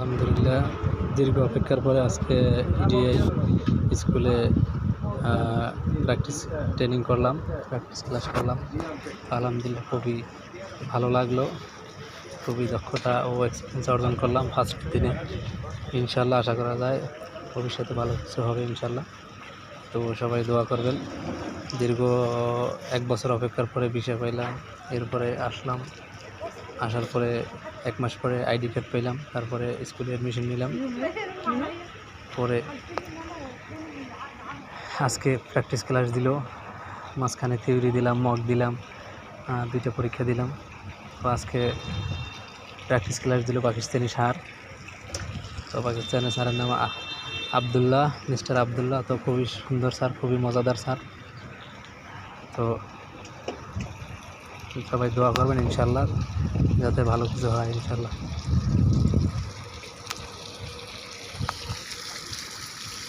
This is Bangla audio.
আলহামদুলিল্লাহ, দীর্ঘ অপেক্ষার পরে আজকে ইডিআই স্কুলে প্র্যাকটিস ট্রেনিং করলাম প্র্যাকটিস ক্লাস করলাম। আলহামদুলিল্লাহ খুবই ভালো লাগল, খুবই দক্ষতা ও এক্সপিরিয়েন্স অর্জন করলাম ফার্স্ট দিনে। ইনশাল্লাহ আশা করা যায় ভবিষ্যতে ভালো কিছু হবে ইনশাল্লাহ তো সবাই দোয়া করবেন। দীর্ঘ এক বছর অপেক্ষার পরে বিষয় পাইলাম, এরপরে আসলাম। আসার পরে এক মাস পরে আইডি কার্ড পেলাম, তারপরে স্কুলে অ্যাডমিশন নিলাম। পরে আজকে প্র্যাকটিস ক্লাস দিল, মাঝখানে থিওরি দিলাম মক দিলাম দুইটা পরীক্ষা দিলাম। তো আজকে প্র্যাকটিস ক্লাস দিল পাকিস্তানি স্যার। তো পাকিস্তানি স্যারের নাম আবদুল্লাহ মিস্টার আবদুল্লাহ। তো খুবই সুন্দর স্যার, খুবই মজাদার স্যার। তো সবাই দোয়া করবেন ইনশাল্লাহ যাতে ভালো কিছু হয় ইনশাল্লাহ।